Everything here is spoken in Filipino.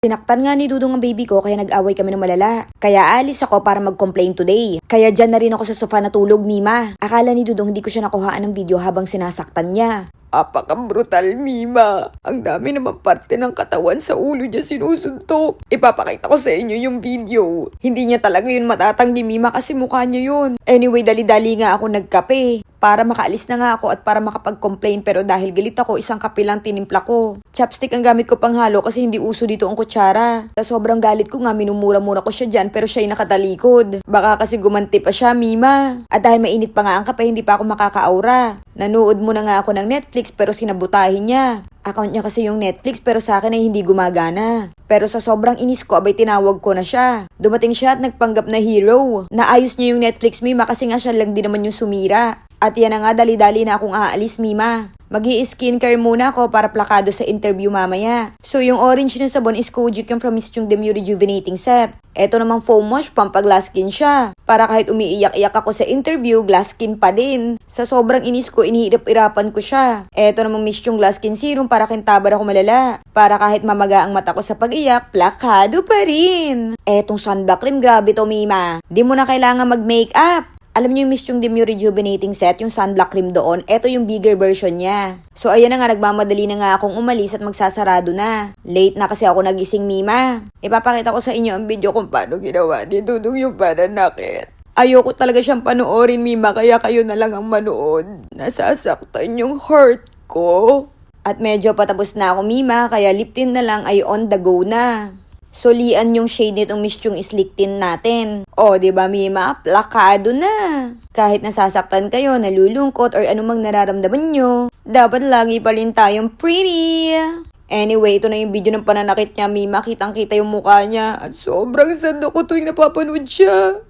Tinaktan nga ni Dudong ang baby ko kaya nag-away kami ng malala. Kaya alis ako para mag-complain today. Kaya dyan na rin ako sa sofa natulog, Mima. Akala ni Dudong hindi ko siya nakuhaan ng video habang sinasaktan niya. Apaka-brutal, Mima. Ang dami naman parte ng katawan sa ulo niya sinusuntok. Ipapakita ko sa inyo yung video. Hindi niya talaga yun matatanggi, Mima, kasi mukha niya yun. Anyway, dali-dali nga ako nagkape. Para makaalis na nga ako at para makapag-complain pero dahil galit ako, isang kape lang tinimpla ko. Chopstick ang gamit ko panghalo kasi hindi uso dito ang kutsara. Sa sobrang galit ko nga, minumura-mura ko siya dyan pero siya'y nakatalikod. Baka kasi gumanti pa siya, Mima. At dahil mainit pa nga ang kape, hindi pa ako makakaaura. Nanood muna nga ako ng Netflix pero sinabutahin niya. Account niya kasi yung Netflix pero sa akin ay hindi gumagana. Pero sa sobrang inis ko, abay tinawag ko na siya. Dumating siya at nagpanggap na hero. Naayos niya yung Netflix, Mima, kasi nga siya lang din naman yung sumira. At yan na nga, dali-dali na akong aalis, Mima. Mag skincare muna ako para plakado sa interview mamaya. So, yung orange na sabon is Kojic yung from Miss Chung Demure Rejuvenating Set. Eto namang foam wash, pampag-glass skin siya. Para kahit umiiyak-iyak ako sa interview, glass skin pa din. Sa sobrang inis ko, inihirap-irapan ko siya. Eto namang Miss Chung Glass Skin Serum para kintabar ako malala. Para kahit mamaga ang mata ko sa pag-iyak, plakado pa rin. Etong sunblock cream, grabe to, Mima. Di mo na kailangan mag-makeup. Alam niyo yung Miss Chung Demure Rejuvenating Set, yung sunblock cream doon, eto yung bigger version niya. So ayan na nga, nagmamadali na nga akong umalis at magsasarado na. Late na kasi ako nagising, Mima. Ipapakita ko sa inyo ang video kung paano ginawa ni Dudong yung pananakit. Ayoko talaga siyang panoorin, Mima, kaya kayo na lang ang manood. Nasasaktan yung heart ko. At medyo patapos na ako, Mima, kaya lip tint na lang ay on the go na. Solian yung shade nitong Slick Tint natin. O, ba Mima? Plakado na. Kahit nasasaktan kayo, nalulungkot, or anumang nararamdaman nyo, dapat lagi pa rin tayong pretty. Anyway, ito na yung video ng pananakit niya, Mima. Kitang-kita yung mukha niya. At sobrang sad ako tuwing napapanood siya.